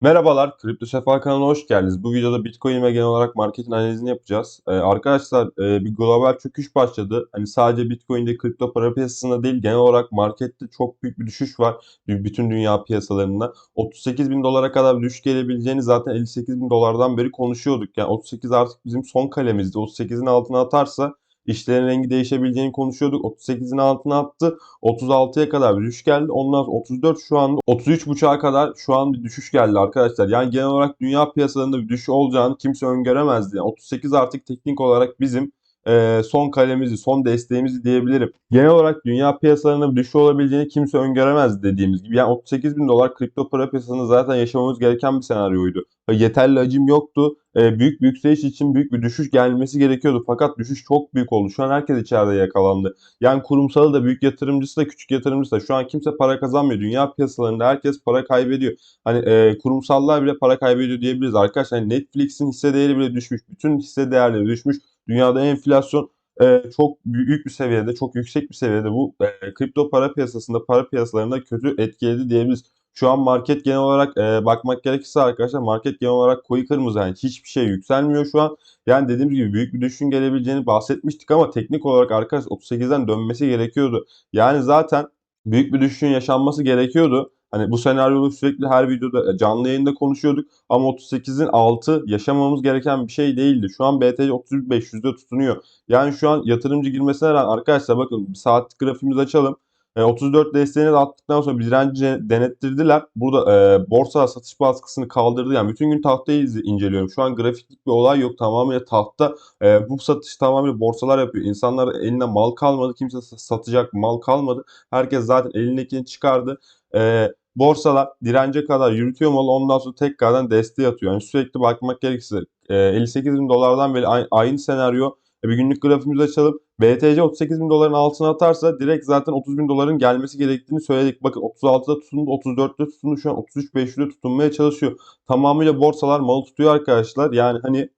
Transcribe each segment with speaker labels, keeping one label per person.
Speaker 1: Merhabalar, Kripto Sefa kanalına hoş geldiniz. Bu videoda Bitcoin ve genel olarak marketin analizini yapacağız. Ee, arkadaşlar e, bir global çöküş başladı. Hani sadece Bitcoin'de kripto para piyasasında değil genel olarak markette çok büyük bir düşüş var. Bütün dünya piyasalarında. 38 bin dolara kadar bir düşüş gelebileceğini zaten 58 bin dolardan beri konuşuyorduk. Yani 38 artık bizim son kalemizdi. 38'in altına atarsa işlerin rengi değişebileceğini konuşuyorduk. 38'in altına attı. 36'ya kadar bir düşüş geldi. Ondan sonra 34 şu anda 33.5'a kadar şu an bir düşüş geldi arkadaşlar. Yani genel olarak dünya piyasalarında bir düşüş olacağını kimse öngöremezdi. Yani 38 artık teknik olarak bizim e, son kalemizi, son desteğimizi diyebilirim. Genel olarak dünya piyasalarında düşüş olabileceğini kimse öngöremez dediğimiz gibi. Yani 38 bin dolar kripto para piyasasında zaten yaşamamız gereken bir senaryoydu. Yeterli hacim yoktu. E, büyük bir yükseliş için büyük bir düşüş gelmesi gerekiyordu. Fakat düşüş çok büyük oldu. Şu an herkes içeride yakalandı. Yani kurumsalı da büyük yatırımcısı da küçük yatırımcısı da şu an kimse para kazanmıyor. Dünya piyasalarında herkes para kaybediyor. Hani e, kurumsallar bile para kaybediyor diyebiliriz arkadaşlar. Hani Netflix'in hisse değeri bile düşmüş. Bütün hisse değerleri düşmüş. Dünyada enflasyon e, çok büyük bir seviyede, çok yüksek bir seviyede bu e, kripto para piyasasında, para piyasalarında kötü etkiledi diyebiliriz. Şu an market genel olarak e, bakmak gerekirse arkadaşlar market genel olarak koyu kırmızı yani hiçbir şey yükselmiyor şu an. Yani dediğimiz gibi büyük bir düşün gelebileceğini bahsetmiştik ama teknik olarak arkadaşlar 38'den dönmesi gerekiyordu. Yani zaten büyük bir düşüşün yaşanması gerekiyordu. Hani bu senaryoyu sürekli her videoda e, canlı yayında konuşuyorduk ama 38'in altı yaşamamız gereken bir şey değildi. Şu an BTC 33.500'de tutunuyor. Yani şu an yatırımcı girmesine rağmen arkadaşlar bakın bir saat grafiğimizi açalım. 34 e, desteğini de attıktan sonra bir direnci denettirdiler. Burada e, borsa satış baskısını kaldırdı. Yani bütün gün tahtayı inceliyorum. Şu an grafiklik bir olay yok. Tamamıyla tahta. E, bu satış tamamıyla borsalar yapıyor. İnsanlar eline mal kalmadı. Kimse satacak mal kalmadı. Herkes zaten elindekini çıkardı. E, borsalar dirence kadar yürütüyor malı ondan sonra tekrardan desteği atıyor. Yani sürekli bakmak gerekirse e, 58 bin dolardan beri aynı senaryo e, bir günlük grafiğimizi açalım. BTC 38 bin doların altına atarsa direkt zaten 30 bin doların gelmesi gerektiğini söyledik. Bakın 36'da tutundu, 34'te tutundu. Şu an 33.500'de tutunmaya çalışıyor. Tamamıyla borsalar malı tutuyor arkadaşlar. Yani hani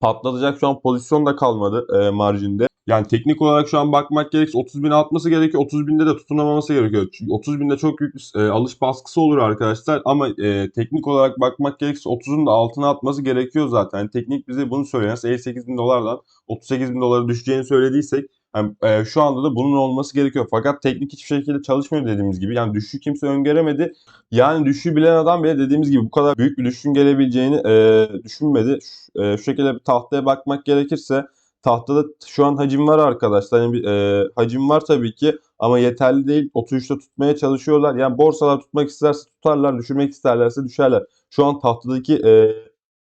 Speaker 1: patlatacak şu an pozisyon da kalmadı e, marjinde. Yani teknik olarak şu an bakmak gerekirse 30 bin atması gerekiyor. 30 binde de tutunamaması gerekiyor. Çünkü 30 binde çok büyük e, alış baskısı olur arkadaşlar. Ama e, teknik olarak bakmak gerekirse 30'un da altına atması gerekiyor zaten. Yani teknik bize bunu söylüyor. 58 bin dolardan 38 bin dolara düşeceğini söylediysek yani, e, şu anda da bunun olması gerekiyor. Fakat teknik hiçbir şekilde çalışmıyor dediğimiz gibi. Yani düşüşü kimse öngöremedi. Yani düşüşü bilen adam bile dediğimiz gibi bu kadar büyük bir düşüşün gelebileceğini e, düşünmedi. Şu, e, şu şekilde bir tahtaya bakmak gerekirse Tahtada şu an hacim var arkadaşlar. Yani e, hacim var tabii ki ama yeterli değil. 33'te tutmaya çalışıyorlar. Yani borsalar tutmak isterse tutarlar, düşürmek isterlerse düşerler. Şu an tahtadaki e,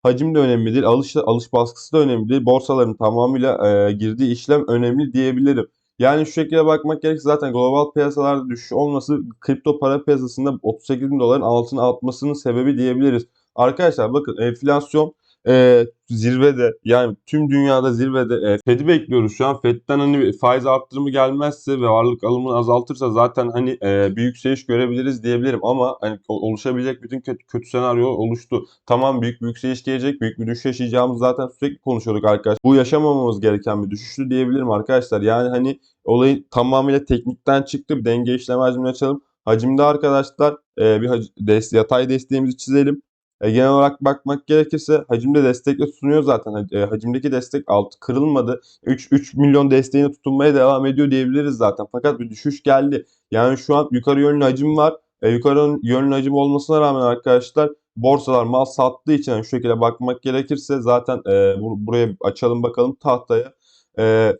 Speaker 1: hacim de önemli değil. Alış, alış baskısı da önemli değil. Borsaların tamamıyla e, girdiği işlem önemli diyebilirim. Yani şu şekilde bakmak gerekirse zaten global piyasalarda düşüş olması kripto para piyasasında 38 bin doların altına atmasının sebebi diyebiliriz. Arkadaşlar bakın enflasyon e, zirvede yani tüm dünyada zirvede e, Fed'i bekliyoruz şu an. Fed'den hani faiz arttırımı gelmezse ve varlık alımını azaltırsa zaten hani e, bir yükseliş görebiliriz diyebilirim ama hani oluşabilecek bütün kötü, kötü senaryo oluştu. Tamam büyük bir yükseliş gelecek, büyük bir düşüş yaşayacağımız zaten sürekli konuşuyorduk arkadaşlar. Bu yaşamamamız gereken bir düşüştü diyebilirim arkadaşlar. Yani hani olayın tamamıyla teknikten çıktı. Bir denge işlem hacmini açalım. Hacimde arkadaşlar e, bir hac des yatay desteğimizi çizelim. E, genel olarak bakmak gerekirse hacimde destekle tutunuyor zaten. E, hacimdeki destek altı kırılmadı. 3, 3 milyon desteğine tutunmaya devam ediyor diyebiliriz zaten. Fakat bir düşüş geldi. Yani şu an yukarı yönlü hacim var. E, yukarı yönlü hacim olmasına rağmen arkadaşlar borsalar mal sattığı için yani şu şekilde bakmak gerekirse zaten e, bur buraya açalım bakalım tahtaya. E,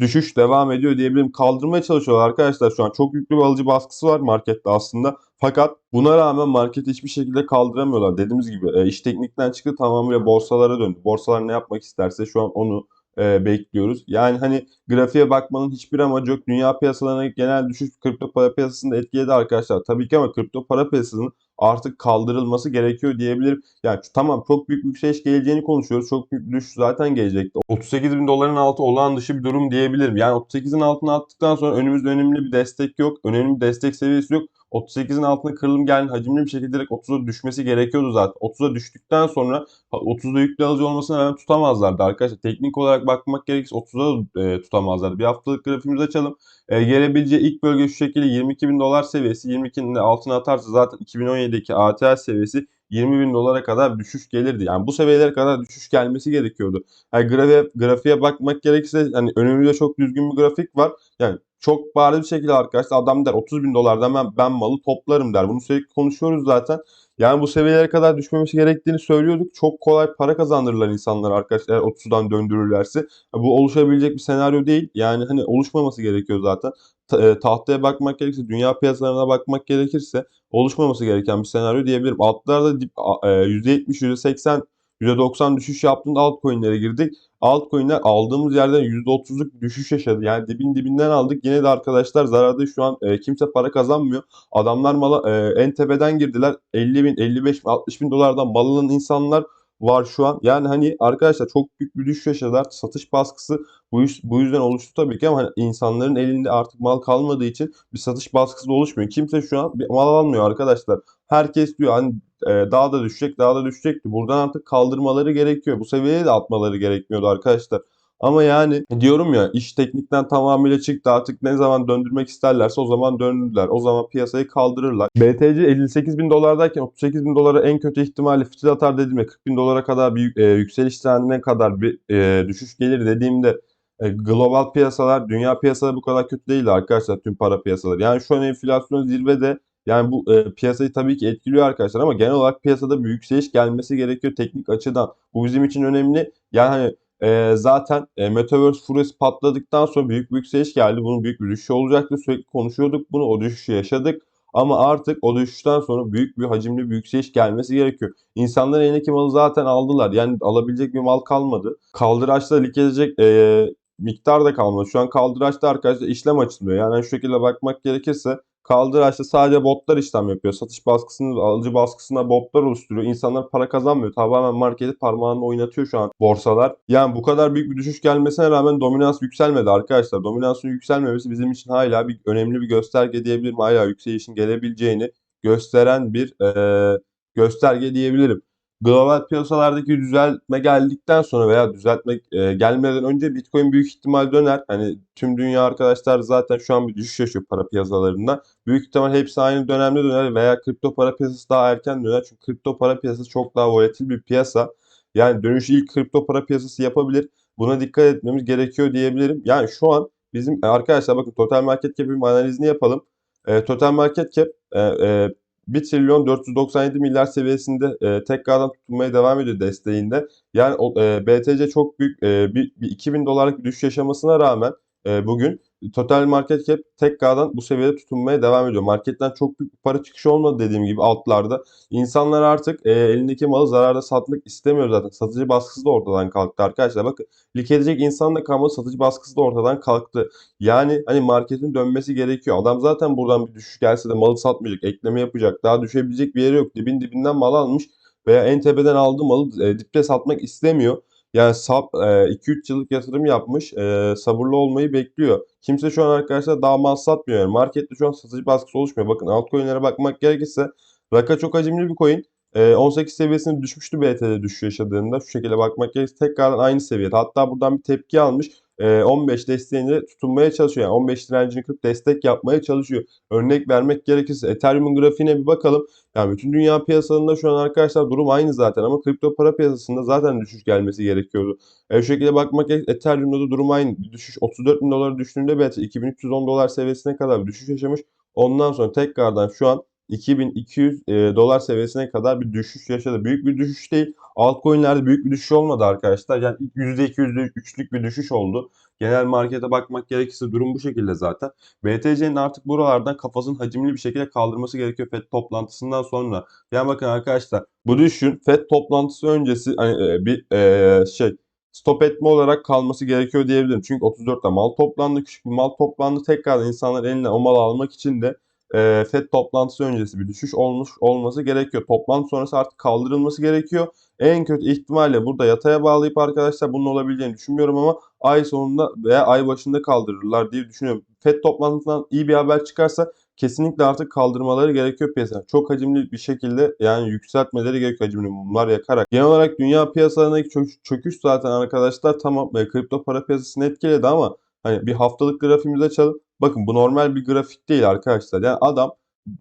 Speaker 1: düşüş devam ediyor diyebilirim. Kaldırmaya çalışıyorlar arkadaşlar şu an. Çok yüklü bir alıcı baskısı var markette aslında. Fakat buna rağmen market hiçbir şekilde kaldıramıyorlar. Dediğimiz gibi e, iş teknikten çıktı tamamıyla borsalara döndü. Borsalar ne yapmak isterse şu an onu e, bekliyoruz. Yani hani grafiğe bakmanın hiçbir amacı yok. Dünya piyasalarına genel düşüş kripto para piyasasında etkiledi arkadaşlar. Tabii ki ama kripto para piyasasının artık kaldırılması gerekiyor diyebilirim. Yani tamam çok büyük bir geleceğini konuşuyoruz. Çok büyük düşüş zaten gelecekti. 38 bin doların altı olağan dışı bir durum diyebilirim. Yani 38'in altına attıktan sonra önümüzde önemli bir destek yok. Önemli bir destek seviyesi yok. 38'in altına kırılım geldi hacimli bir şekilde direkt 30'a düşmesi gerekiyordu zaten. 30'a düştükten sonra 30'da yüklü alıcı olmasına rağmen tutamazlardı arkadaşlar. Teknik olarak bakmak gerekirse 30'a da e, tutamazlardı. Bir haftalık grafiğimizi açalım. E, gelebileceği ilk bölge şu şekilde 22 bin dolar seviyesi. 22'nin de altına atarsa zaten 2017'deki ATL seviyesi 20 bin dolara kadar düşüş gelirdi. Yani bu seviyelere kadar düşüş gelmesi gerekiyordu. Yani grafiğe, grafiğe bakmak gerekirse hani önümüzde çok düzgün bir grafik var. Yani çok bariz bir şekilde arkadaşlar adam der 30 bin dolardan ben, ben malı toplarım der. Bunu sürekli konuşuyoruz zaten. Yani bu seviyelere kadar düşmemesi gerektiğini söylüyorduk. Çok kolay para kazandırırlar insanlar arkadaşlar eğer 30'dan döndürürlerse. Bu oluşabilecek bir senaryo değil. Yani hani oluşmaması gerekiyor zaten. E, tahtaya bakmak gerekirse, dünya piyasalarına bakmak gerekirse oluşmaması gereken bir senaryo diyebilirim. Altlarda dip, a- e, %70, %80, %90 düşüş yaptığında altcoin'lere girdik. Altcoin'ler aldığımız yerden %30'luk bir düşüş yaşadı. Yani dibin dibinden aldık. Yine de arkadaşlar zararda şu an e, kimse para kazanmıyor. Adamlar mala e, en tepeden girdiler. 50 bin, 55 bin, 60 bin dolardan mal alan insanlar var şu an. Yani hani arkadaşlar çok büyük bir düşüş yaşadılar. Satış baskısı bu, yüz- bu yüzden oluştu tabii ki ama hani insanların elinde artık mal kalmadığı için bir satış baskısı da oluşmuyor. Kimse şu an bir mal almıyor arkadaşlar. Herkes diyor hani e, daha da düşecek, daha da düşecekti. Buradan artık kaldırmaları gerekiyor. Bu seviyeye de atmaları gerekmiyordu arkadaşlar. Ama yani diyorum ya iş teknikten tamamıyla çıktı. Artık ne zaman döndürmek isterlerse o zaman döndürdüler. O zaman piyasayı kaldırırlar. BTC 58 bin dolardayken 38 bin dolara en kötü ihtimalle fitil atar dediğimde 40 bin dolara kadar bir e, yükseliş trendine kadar bir e, düşüş gelir dediğimde e, global piyasalar, dünya piyasaları bu kadar kötü değil arkadaşlar tüm para piyasaları. Yani şu an enflasyon zirvede yani bu e, piyasayı tabii ki etkiliyor arkadaşlar ama genel olarak piyasada bir yükseliş gelmesi gerekiyor teknik açıdan. Bu bizim için önemli. Yani hani e, zaten e, Metaverse furyası patladıktan sonra büyük bir yükseliş geldi. Bunun büyük bir düşüşü olacaktı. Sürekli konuşuyorduk bunu. O düşüşü yaşadık. Ama artık o düşüşten sonra büyük bir hacimli bir yükseliş gelmesi gerekiyor. İnsanlar elindeki malı zaten aldılar. Yani alabilecek bir mal kalmadı. Kaldıraçla lig edecek e, miktar da kalmadı. Şu an kaldıraçta arkadaşlar işlem açılıyor. Yani şu şekilde bakmak gerekirse kaldıraçta sadece botlar işlem yapıyor. Satış baskısını, alıcı baskısına botlar oluşturuyor. İnsanlar para kazanmıyor. Tamamen marketi parmağında oynatıyor şu an borsalar. Yani bu kadar büyük bir düşüş gelmesine rağmen dominans yükselmedi arkadaşlar. Dominansın yükselmemesi bizim için hala bir önemli bir gösterge diyebilirim. Hala yükselişin gelebileceğini gösteren bir eee, gösterge diyebilirim. Global piyasalardaki düzeltme geldikten sonra veya düzeltme e, gelmeden önce Bitcoin büyük ihtimal döner. Hani tüm dünya arkadaşlar zaten şu an bir düşüş yaşıyor para piyasalarında. Büyük ihtimal hepsi aynı dönemde döner veya kripto para piyasası daha erken döner. Çünkü kripto para piyasası çok daha volatil bir piyasa. Yani dönüşü ilk kripto para piyasası yapabilir. Buna dikkat etmemiz gerekiyor diyebilirim. Yani şu an bizim arkadaşlar bakın total market cap'in analizini yapalım. E, total market cap e, e, 1 trilyon 497 milyar seviyesinde e, tekrardan tutunmaya devam ediyor desteğinde. Yani e, BTC çok büyük e, bir, bir 2000 dolarlık bir düşüş yaşamasına rağmen e, bugün total market cap tekrardan bu seviyede tutunmaya devam ediyor. Marketten çok büyük bir para çıkışı olmadı dediğim gibi altlarda. İnsanlar artık e, elindeki malı zararda satmak istemiyor zaten. Satıcı baskısı da ortadan kalktı arkadaşlar. Bakın lik edecek insan da kalmadı. Satıcı baskısı da ortadan kalktı. Yani hani marketin dönmesi gerekiyor. Adam zaten buradan bir düşüş gelse de malı satmayacak, ekleme yapacak. Daha düşebilecek bir yeri yok. Dibin dibinden mal almış veya en tepeden aldığı malı e, dipte satmak istemiyor. Yani sap, e, 2-3 yıllık yatırım yapmış, e, sabırlı olmayı bekliyor. Kimse şu an arkadaşlar daha mal satmıyor. Yani markette şu an satıcı baskısı oluşmuyor. Bakın altcoin'lere bakmak gerekirse Raka çok hacimli bir coin. E, 18 seviyesine düşmüştü BT'de düşüş yaşadığında. Şu şekilde bakmak gerekirse tekrardan aynı seviyede. Hatta buradan bir tepki almış. E, 15 desteğini tutunmaya çalışıyor. Yani 15 direncini kırıp destek yapmaya çalışıyor. Örnek vermek gerekirse Ethereum'un grafiğine bir bakalım. Yani bütün dünya piyasalarında şu an arkadaşlar durum aynı zaten ama kripto para piyasasında zaten düşüş gelmesi gerekiyordu. E, şu şekilde bakmak gerekirse Ethereum'da da durum aynı. Düşüş 34 bin dolara düştüğünde BTC 2310 dolar seviyesine kadar bir düşüş yaşamış. Ondan sonra tekrardan şu an 2200 e, dolar seviyesine kadar bir düşüş yaşadı. Büyük bir düşüş değil. Altcoin'lerde büyük bir düşüş olmadı arkadaşlar. Yani %2, %3'lük bir düşüş oldu. Genel markete bakmak gerekirse durum bu şekilde zaten. BTC'nin artık buralardan kafasını hacimli bir şekilde kaldırması gerekiyor FED toplantısından sonra. Yani bakın arkadaşlar bu düşün FED toplantısı öncesi hani e, bir e, şey stop etme olarak kalması gerekiyor diyebilirim. Çünkü 34'te mal toplandı, küçük bir mal toplandı. Tekrar insanlar eline o malı almak için de e, FED toplantısı öncesi bir düşüş olmuş olması gerekiyor. Toplantı sonrası artık kaldırılması gerekiyor. En kötü ihtimalle burada yataya bağlayıp arkadaşlar bunun olabileceğini düşünmüyorum ama ay sonunda veya ay başında kaldırırlar diye düşünüyorum. FED toplantısından iyi bir haber çıkarsa kesinlikle artık kaldırmaları gerekiyor piyasaya. Çok hacimli bir şekilde yani yükseltmeleri gerekiyor hacimli mumlar yakarak. Genel olarak dünya piyasalarındaki çöküş, zaten arkadaşlar tamam e, kripto para piyasasını etkiledi ama hani bir haftalık grafiğimize açalım. Bakın bu normal bir grafik değil arkadaşlar. Yani adam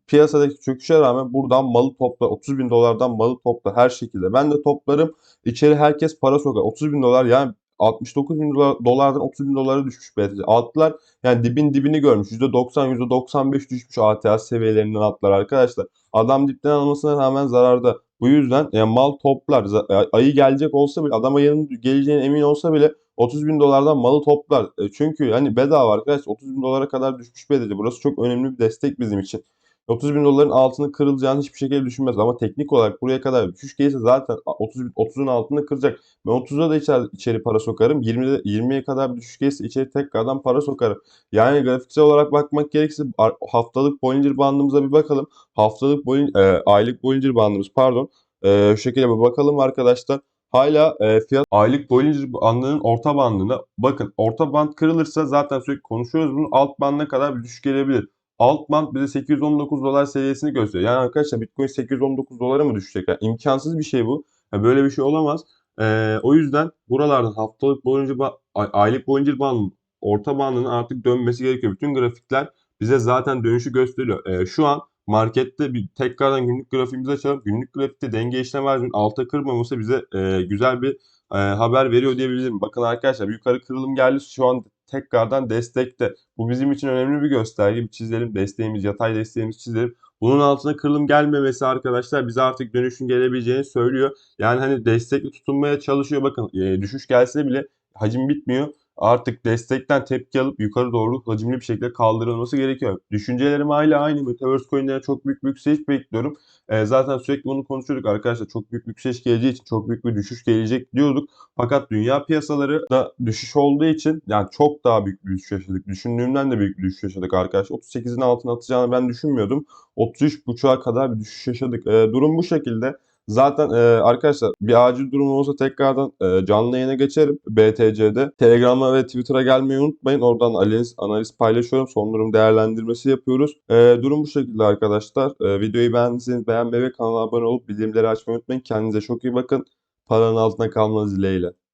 Speaker 1: piyasadaki çöküşe rağmen buradan malı topla 30 bin dolardan malı topla her şekilde. Ben de toplarım içeri herkes para sokar. 30 bin dolar yani 69 bin dolar, dolardan 30 bin dolara düşmüş BTC. Altlar yani dibin dibini görmüş. %90 %95 düşmüş ATH seviyelerinden altlar arkadaşlar. Adam dipten almasına rağmen zararda. Bu yüzden yani mal toplar. Ayı gelecek olsa bile adam ayının geleceğine emin olsa bile 30 bin dolardan malı toplar. E, Çünkü hani bedava arkadaşlar 30 bin dolara kadar düşmüş BTC. Burası çok önemli bir destek bizim için. 30 bin doların altını kırılacağını hiçbir şekilde düşünmez. Ama teknik olarak buraya kadar düşüş gelirse zaten 30 bin- 30'un altını kıracak. Ben 30'a da içeri, içeri para sokarım. 20'de 20'ye kadar bir düşüş gelirse içeri tekrardan para sokarım. Yani grafiksel olarak bakmak gerekirse haftalık Bollinger bandımıza bir bakalım. Haftalık Bollinger, e, aylık Bollinger bandımız pardon. E, şu şekilde bir bakalım arkadaşlar. Hala e, fiyat aylık Bollinger bandının orta bandında. Bakın orta band kırılırsa zaten sürekli konuşuyoruz bunu. Alt bandına kadar bir düşüş gelebilir. Alt band bize 819 dolar seviyesini gösteriyor. Yani arkadaşlar Bitcoin 819 dolara mı düşecek? Yani imkansız bir şey bu. Ya böyle bir şey olamaz. Ee, o yüzden buralardan haftalık boyunca aylık boyunca bandın orta bandının artık dönmesi gerekiyor. Bütün grafikler bize zaten dönüşü gösteriyor. Ee, şu an markette bir tekrardan günlük grafiğimizi açalım. Günlük grafikte denge işlem hacminin alta kırmaması bize e, güzel bir e, haber veriyor diyebilirim. Bakın arkadaşlar yukarı kırılım geldi. Şu an tekrardan destekte. Bu bizim için önemli bir gösterge. Bir çizelim. Desteğimiz, yatay desteğimizi çizelim. Bunun altına kırılım gelmemesi arkadaşlar bize artık dönüşün gelebileceğini söylüyor. Yani hani destekli tutunmaya çalışıyor. Bakın e, düşüş gelse bile hacim bitmiyor. Artık destekten tepki alıp yukarı doğru hacimli bir şekilde kaldırılması gerekiyor. Düşüncelerim hala aynı. Metaverse coin'lere çok büyük bir yükseliş bekliyorum. E, zaten sürekli bunu konuşuyorduk arkadaşlar. Çok büyük bir yükseliş geleceği için çok büyük bir düşüş gelecek diyorduk. Fakat dünya piyasaları da düşüş olduğu için yani çok daha büyük bir düşüş yaşadık. Düşündüğümden de büyük bir düşüş yaşadık arkadaşlar. 38'in altına atacağını ben düşünmüyordum. 33.5'a kadar bir düşüş yaşadık. E, durum bu şekilde. Zaten e, arkadaşlar bir acil durum olursa tekrardan e, canlı yayına geçerim BTC'de. Telegram'a ve Twitter'a gelmeyi unutmayın. Oradan analiz, analiz paylaşıyorum. Son durum değerlendirmesi yapıyoruz. E, durum bu şekilde arkadaşlar. E, videoyu beğendiyseniz beğenmeyi ve kanala abone olup bildirimleri açmayı unutmayın. Kendinize çok iyi bakın. Paranın altına kalmanız dileğiyle.